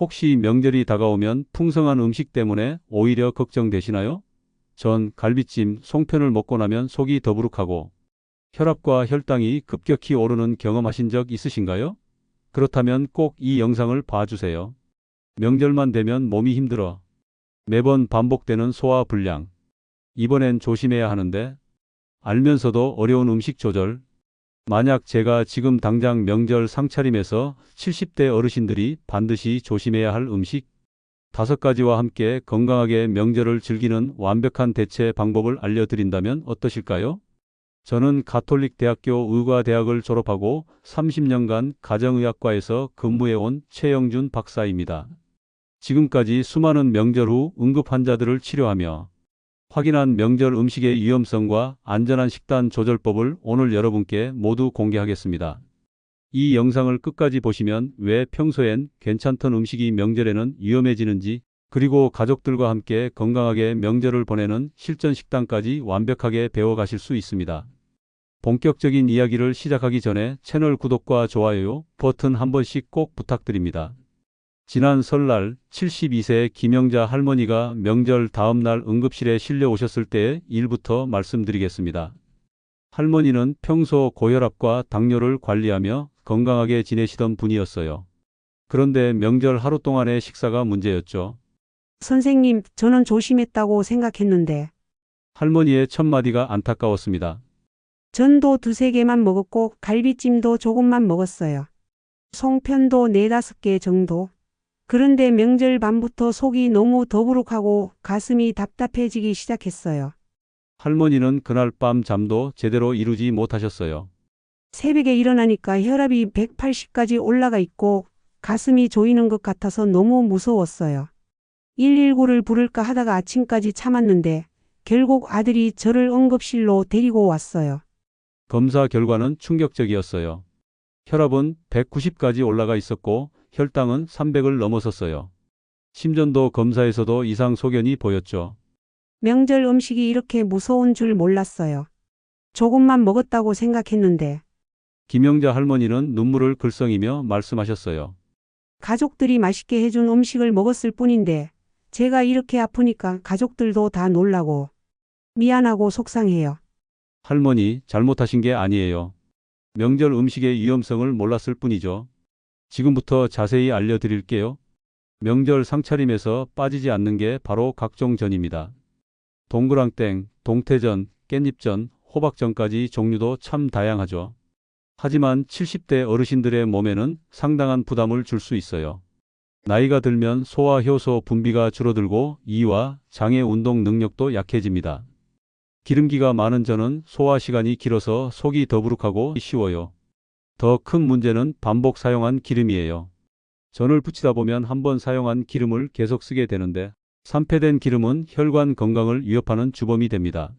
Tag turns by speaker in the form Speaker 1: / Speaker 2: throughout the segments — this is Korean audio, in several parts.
Speaker 1: 혹시 명절이 다가오면 풍성한 음식 때문에 오히려 걱정되시나요? 전 갈비찜, 송편을 먹고 나면 속이 더부룩하고 혈압과 혈당이 급격히 오르는 경험하신 적 있으신가요? 그렇다면 꼭 이 영상을 봐주세요. 명절만 되면 몸이 힘들어. 매번 반복되는 소화 불량. 이번엔 조심해야 하는데 알면서도 어려운 음식 조절. 만약 제가 지금 당장 명절 상차림에서 70대 어르신들이 반드시 조심해야 할 음식 다섯 가지와 함께 건강하게 명절을 즐기는 완벽한 대체 방법을 알려드린다면 어떠실까요? 저는 가톨릭 대학교 의과대학을 졸업하고 30년간 가정의학과에서 근무해온 최영준 박사입니다. 지금까지 수많은 명절 후 응급 환자들을 치료하며 확인한 명절 음식의 위험성과 안전한 식단 조절법을 오늘 여러분께 모두 공개하겠습니다. 이 영상을 끝까지 보시면 왜 평소엔 괜찮던 음식이 명절에는 위험해지는지 그리고 가족들과 함께 건강하게 명절을 보내는 실전 식단까지 완벽하게 배워가실 수 있습니다. 본격적인 이야기를 시작하기 전에 채널 구독과 좋아요 버튼 한 번씩 꼭 부탁드립니다. 지난 설날 72세 김영자 할머니가 명절 다음날 응급실에 실려 오셨을 때의 일부터 말씀드리겠습니다. 할머니는 평소 고혈압과 당뇨를 관리하며 건강하게 지내시던 분이었어요. 그런데 명절 하루 동안의 식사가 문제였죠.
Speaker 2: 선생님, 저는 조심했다고 생각했는데,
Speaker 1: 할머니의 첫마디가 안타까웠습니다.
Speaker 2: 전도 두세 개만 먹었고, 갈비찜도 조금만 먹었어요. 송편도 네다섯 개 정도. 그런데 명절 밤부터 속이 너무 더부룩하고 가슴이 답답해지기 시작했어요.
Speaker 1: 할머니는 그날 밤 잠도 제대로 이루지 못하셨어요.
Speaker 2: 새벽에 일어나니까 혈압이 180까지 올라가 있고, 가슴이 조이는 것 같아서 너무 무서웠어요. 119를 부를까 하다가 아침까지 참았는데, 결국 아들이 저를 응급실로 데리고 왔어요.
Speaker 1: 검사 결과는 충격적이었어요. 혈압은 190까지 올라가 있었고 혈당은 300을 넘어섰어요. 심전도 검사에서도 이상 소견이 보였죠.
Speaker 2: 명절 음식이 이렇게 무서운 줄 몰랐어요. 조금만 먹었다고 생각했는데,
Speaker 1: 김영자 할머니는 눈물을 글썽이며 말씀하셨어요.
Speaker 2: 가족들이 맛있게 해준 음식을 먹었을 뿐인데, 제가 이렇게 아프니까 가족들도 다 놀라고, 미안하고 속상해요.
Speaker 1: 할머니 잘못하신 게 아니에요. 명절 음식의 위험성을 몰랐을 뿐이죠. 지금부터 자세히 알려드릴게요. 명절 상차림에서 빠지지 않는 게 바로 각종 전입니다. 동그랑땡, 동태전, 깻잎전, 호박전까지 종류도 참 다양하죠. 하지만 70대 어르신들의 몸에는 상당한 부담을 줄 수 있어요. 나이가 들면 소화 효소 분비가 줄어들고 이와 장의 운동 능력도 약해집니다. 기름기가 많은 전은 소화 시간이 길어서 속이 더부룩하고 쉬워요. 더 큰 문제는 반복 사용한 기름이에요. 전을 부치다 보면 한 번 사용한 기름을 계속 쓰게 되는데 산패된 기름은 혈관 건강을 위협하는 주범이 됩니다.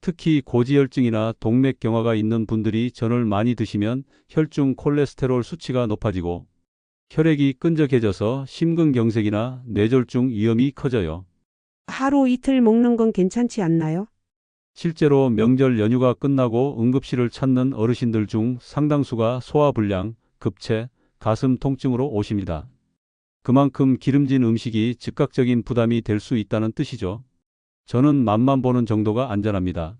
Speaker 1: 특히 고지혈증이나 동맥경화가 있는 분들이 전을 많이 드시면 혈중 콜레스테롤 수치가 높아지고 혈액이 끈적해져서 심근경색이나 뇌졸중 위험이 커져요.
Speaker 2: 하루 이틀 먹는 건 괜찮지 않나요?
Speaker 1: 실제로 명절 연휴가 끝나고 응급실을 찾는 어르신들 중 상당수가 소화불량, 급체, 가슴 통증으로 오십니다. 그만큼 기름진 음식이 즉각적인 부담이 될 수 있다는 뜻이죠. 저는 맛만 보는 정도가 안전합니다.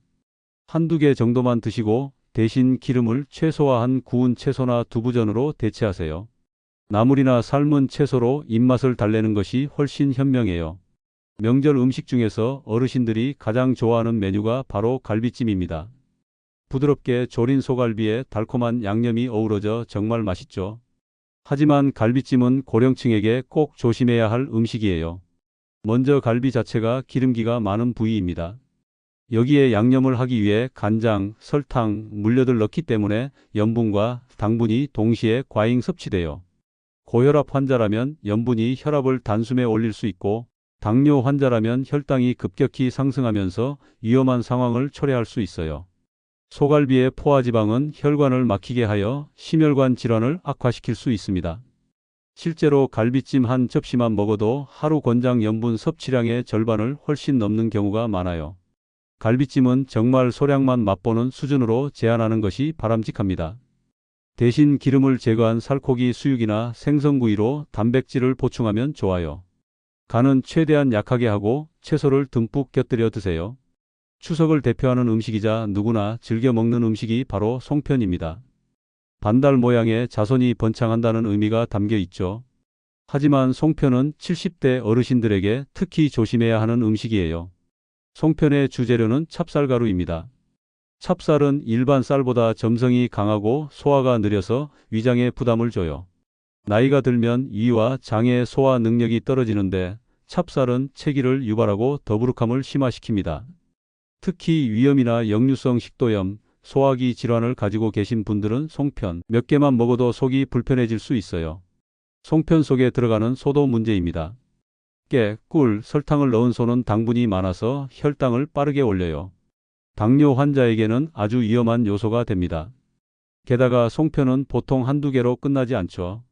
Speaker 1: 한두 개 정도만 드시고 대신 기름을 최소화한 구운 채소나 두부전으로 대체하세요. 나물이나 삶은 채소로 입맛을 달래는 것이 훨씬 현명해요. 명절 음식 중에서 어르신들이 가장 좋아하는 메뉴가 바로 갈비찜입니다. 부드럽게 조린 소갈비에 달콤한 양념이 어우러져 정말 맛있죠. 하지만 갈비찜은 고령층에게 꼭 조심해야 할 음식이에요. 먼저 갈비 자체가 기름기가 많은 부위입니다. 여기에 양념을 하기 위해 간장, 설탕, 물엿을 넣기 때문에 염분과 당분이 동시에 과잉 섭취돼요. 고혈압 환자라면 염분이 혈압을 단숨에 올릴 수 있고 당뇨 환자라면 혈당이 급격히 상승하면서 위험한 상황을 초래할 수 있어요. 소갈비의 포화지방은 혈관을 막히게 하여 심혈관 질환을 악화시킬 수 있습니다. 실제로 갈비찜 한 접시만 먹어도 하루 권장 염분 섭취량의 절반을 훨씬 넘는 경우가 많아요. 갈비찜은 정말 소량만 맛보는 수준으로 제한하는 것이 바람직합니다. 대신 기름을 제거한 살코기 수육이나 생선구이로 단백질을 보충하면 좋아요. 간은 최대한 약하게 하고 채소를 듬뿍 곁들여 드세요. 추석을 대표하는 음식이자 누구나 즐겨 먹는 음식이 바로 송편입니다. 반달 모양의 자손이 번창한다는 의미가 담겨 있죠. 하지만 송편은 70대 어르신들에게 특히 조심해야 하는 음식이에요. 송편의 주재료는 찹쌀가루입니다. 찹쌀은 일반 쌀보다 점성이 강하고 소화가 느려서 위장에 부담을 줘요. 나이가 들면 위와 장의 소화 능력이 떨어지는데 찹쌀은 체기를 유발하고 더부룩함을 심화시킵니다. 특히 위염이나 역류성 식도염, 소화기 질환을 가지고 계신 분들은 송편 몇 개만 먹어도 속이 불편해질 수 있어요. 송편 속에 들어가는 소도 문제입니다. 깨, 꿀, 설탕을 넣은 소는 당분이 많아서 혈당을 빠르게 올려요. 당뇨 환자에게는 아주 위험한 요소가 됩니다. 게다가 송편은 보통 한두 개로 끝나지 않죠.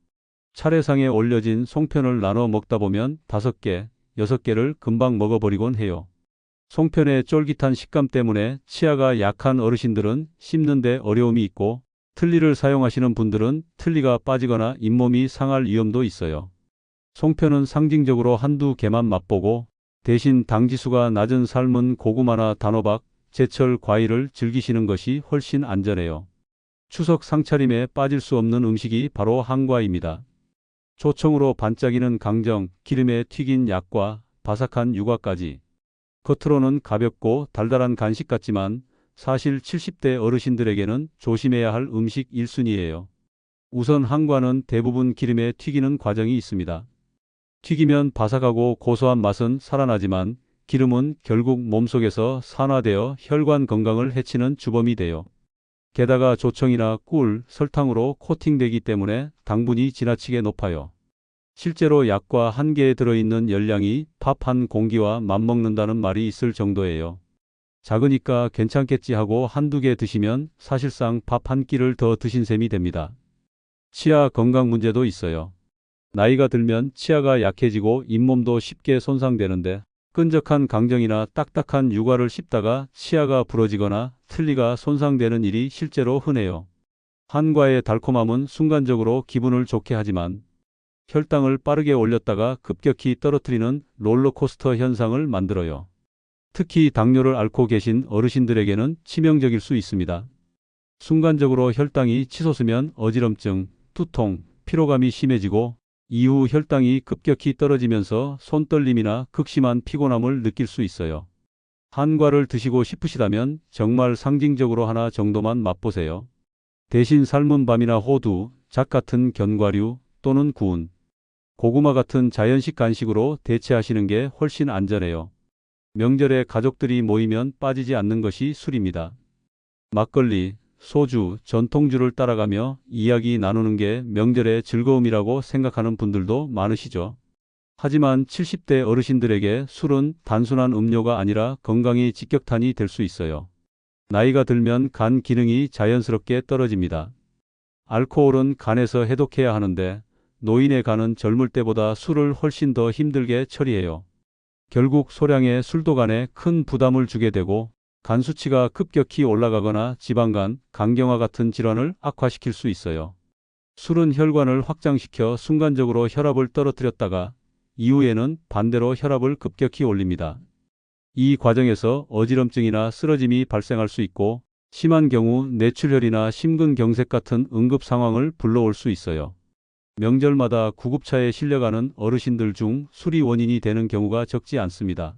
Speaker 1: 차례상에 올려진 송편을 나눠 먹다 보면 다섯 개, 여섯 개를 금방 먹어버리곤 해요. 송편의 쫄깃한 식감 때문에 치아가 약한 어르신들은 씹는데 어려움이 있고 틀니를 사용하시는 분들은 틀니가 빠지거나 잇몸이 상할 위험도 있어요. 송편은 상징적으로 한두 개만 맛보고 대신 당지수가 낮은 삶은 고구마나 단호박, 제철 과일을 즐기시는 것이 훨씬 안전해요. 추석 상차림에 빠질 수 없는 음식이 바로 한과입니다. 조청으로 반짝이는 강정, 기름에 튀긴 약과 바삭한 유과까지. 겉으로는 가볍고 달달한 간식 같지만 사실 70대 어르신들에게는 조심해야 할 음식 1순위예요. 우선 한과는 대부분 기름에 튀기는 과정이 있습니다. 튀기면 바삭하고 고소한 맛은 살아나지만 기름은 결국 몸속에서 산화되어 혈관 건강을 해치는 주범이 돼요. 게다가 조청이나 꿀, 설탕으로 코팅되기 때문에 당분이 지나치게 높아요. 실제로 약과 한 개에 들어있는 열량이 밥 한 공기와 맞먹는다는 말이 있을 정도예요. 작으니까 괜찮겠지 하고 한두 개 드시면 사실상 밥 한 끼를 더 드신 셈이 됩니다. 치아 건강 문제도 있어요. 나이가 들면 치아가 약해지고 잇몸도 쉽게 손상되는데 끈적한 강정이나 딱딱한 유과를 씹다가 치아가 부러지거나 틀니가 손상되는 일이 실제로 흔해요. 한과의 달콤함은 순간적으로 기분을 좋게 하지만 혈당을 빠르게 올렸다가 급격히 떨어뜨리는 롤러코스터 현상을 만들어요. 특히 당뇨를 앓고 계신 어르신들에게는 치명적일 수 있습니다. 순간적으로 혈당이 치솟으면 어지럼증, 두통, 피로감이 심해지고 이후 혈당이 급격히 떨어지면서 손떨림이나 극심한 피곤함을 느낄 수 있어요. 한과를 드시고 싶으시다면 정말 상징적으로 하나 정도만 맛보세요. 대신 삶은 밤이나 호두, 작 같은 견과류 또는 구운 고구마 같은 자연식 간식으로 대체하시는 게 훨씬 안전해요. 명절에 가족들이 모이면 빠지지 않는 것이 술입니다. 막걸리, 소주, 전통주를 따라가며 이야기 나누는 게 명절의 즐거움이라고 생각하는 분들도 많으시죠. 하지만 70대 어르신들에게 술은 단순한 음료가 아니라 건강이 직격탄이 될 수 있어요. 나이가 들면 간 기능이 자연스럽게 떨어집니다. 알코올은 간에서 해독해야 하는데 노인의 간은 젊을 때보다 술을 훨씬 더 힘들게 처리해요. 결국 소량의 술도 간에 큰 부담을 주게 되고 간 수치가 급격히 올라가거나 지방간, 간경화 같은 질환을 악화시킬 수 있어요. 술은 혈관을 확장시켜 순간적으로 혈압을 떨어뜨렸다가 이후에는 반대로 혈압을 급격히 올립니다. 이 과정에서 어지럼증이나 쓰러짐이 발생할 수 있고 심한 경우 뇌출혈이나 심근경색 같은 응급 상황을 불러올 수 있어요. 명절마다 구급차에 실려가는 어르신들 중 술이 원인이 되는 경우가 적지 않습니다.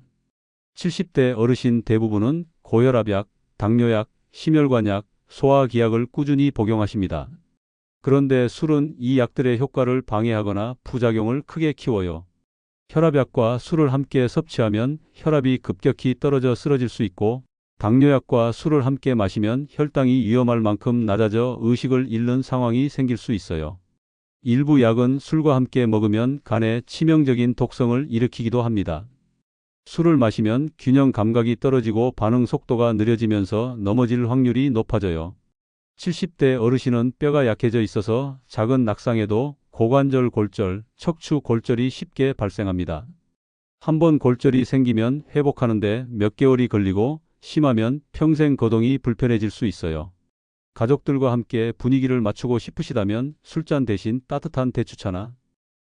Speaker 1: 70대 어르신 대부분은 고혈압약, 당뇨약, 심혈관약, 소화기약을 꾸준히 복용하십니다. 그런데 술은 이 약들의 효과를 방해하거나 부작용을 크게 키워요. 혈압약과 술을 함께 섭취하면 혈압이 급격히 떨어져 쓰러질 수 있고 당뇨약과 술을 함께 마시면 혈당이 위험할 만큼 낮아져 의식을 잃는 상황이 생길 수 있어요. 일부 약은 술과 함께 먹으면 간에 치명적인 독성을 일으키기도 합니다. 술을 마시면 균형 감각이 떨어지고 반응 속도가 느려지면서 넘어질 확률이 높아져요. 70대 어르신은 뼈가 약해져 있어서 작은 낙상에도 고관절 골절, 척추 골절이 쉽게 발생합니다. 한 번 골절이 생기면 회복하는데 몇 개월이 걸리고 심하면 평생 거동이 불편해질 수 있어요. 가족들과 함께 분위기를 맞추고 싶으시다면 술잔 대신 따뜻한 대추차나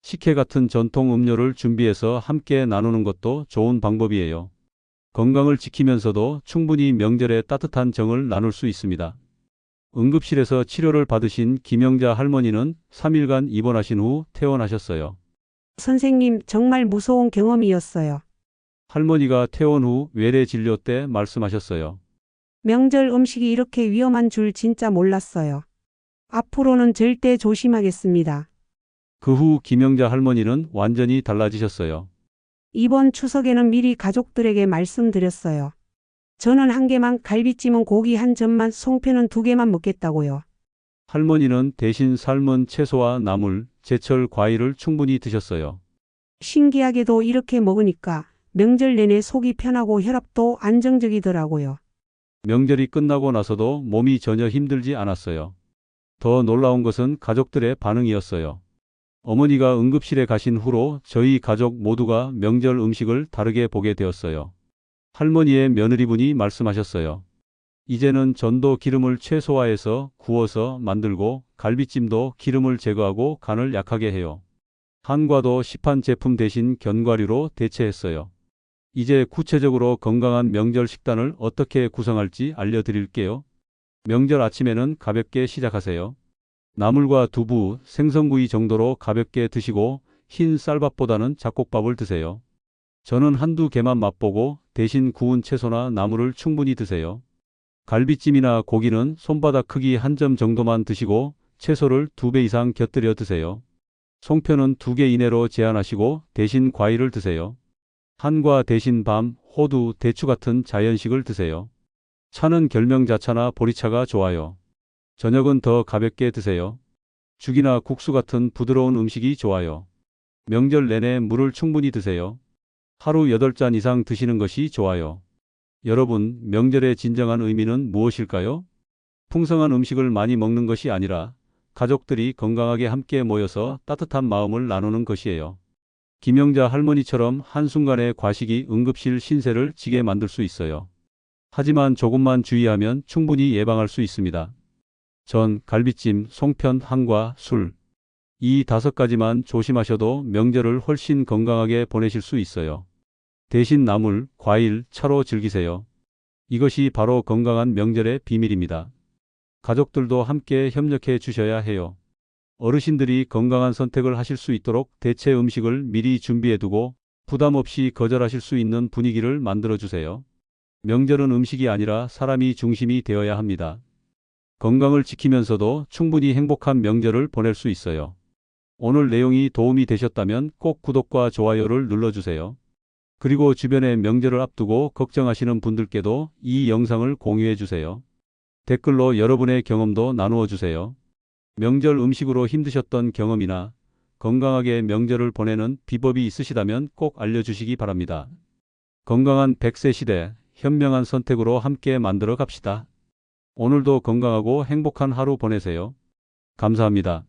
Speaker 1: 식혜 같은 전통 음료를 준비해서 함께 나누는 것도 좋은 방법이에요. 건강을 지키면서도 충분히 명절에 따뜻한 정을 나눌 수 있습니다. 응급실에서 치료를 받으신 김영자 할머니는 3일간 입원하신 후 퇴원하셨어요.
Speaker 2: 선생님, 정말 무서운 경험이었어요.
Speaker 1: 할머니가 퇴원 후 외래 진료 때 말씀하셨어요.
Speaker 2: 명절 음식이 이렇게 위험한 줄 진짜 몰랐어요. 앞으로는 절대 조심하겠습니다.
Speaker 1: 그 후 김영자 할머니는 완전히 달라지셨어요.
Speaker 2: 이번 추석에는 미리 가족들에게 말씀드렸어요. 저는 한 개만 갈비찜은 고기 한 점만 송편은 두 개만 먹겠다고요.
Speaker 1: 할머니는 대신 삶은 채소와 나물, 제철 과일을 충분히 드셨어요.
Speaker 2: 신기하게도 이렇게 먹으니까 명절 내내 속이 편하고 혈압도 안정적이더라고요.
Speaker 1: 명절이 끝나고 나서도 몸이 전혀 힘들지 않았어요. 더 놀라운 것은 가족들의 반응이었어요. 어머니가 응급실에 가신 후로 저희 가족 모두가 명절 음식을 다르게 보게 되었어요. 할머니의 며느리분이 말씀하셨어요. 이제는 전도 기름을 최소화해서 구워서 만들고 갈비찜도 기름을 제거하고 간을 약하게 해요. 한과도 시판 제품 대신 견과류로 대체했어요. 이제 구체적으로 건강한 명절 식단을 어떻게 구성할지 알려드릴게요. 명절 아침에는 가볍게 시작하세요. 나물과 두부, 생선구이 정도로 가볍게 드시고 흰 쌀밥보다는 잡곡밥을 드세요. 저는 한두 개만 맛보고 대신 구운 채소나 나물을 충분히 드세요. 갈비찜이나 고기는 손바닥 크기 한 점 정도만 드시고 채소를 두 배 이상 곁들여 드세요. 송편은 두 개 이내로 제한하시고 대신 과일을 드세요. 한과 대신 밤, 호두, 대추 같은 자연식을 드세요. 차는 결명자차나 보리차가 좋아요. 저녁은 더 가볍게 드세요. 죽이나 국수 같은 부드러운 음식이 좋아요. 명절 내내 물을 충분히 드세요. 하루 8잔 이상 드시는 것이 좋아요. 여러분, 명절의 진정한 의미는 무엇일까요? 풍성한 음식을 많이 먹는 것이 아니라 가족들이 건강하게 함께 모여서 따뜻한 마음을 나누는 것이에요. 김영자 할머니처럼 한순간에 과식이 응급실 신세를 지게 만들 수 있어요. 하지만 조금만 주의하면 충분히 예방할 수 있습니다. 전, 갈비찜, 송편, 한과, 술. 이 다섯 가지만 조심하셔도 명절을 훨씬 건강하게 보내실 수 있어요. 대신 나물, 과일, 차로 즐기세요. 이것이 바로 건강한 명절의 비밀입니다. 가족들도 함께 협력해 주셔야 해요. 어르신들이 건강한 선택을 하실 수 있도록 대체 음식을 미리 준비해 두고 부담 없이 거절하실 수 있는 분위기를 만들어 주세요. 명절은 음식이 아니라 사람이 중심이 되어야 합니다. 건강을 지키면서도 충분히 행복한 명절을 보낼 수 있어요. 오늘 내용이 도움이 되셨다면 꼭 구독과 좋아요를 눌러주세요. 그리고 주변에 명절을 앞두고 걱정하시는 분들께도 이 영상을 공유해 주세요. 댓글로 여러분의 경험도 나누어 주세요. 명절 음식으로 힘드셨던 경험이나 건강하게 명절을 보내는 비법이 있으시다면 꼭 알려주시기 바랍니다. 건강한 100세 시대, 현명한 선택으로 함께 만들어 갑시다. 오늘도 건강하고 행복한 하루 보내세요. 감사합니다.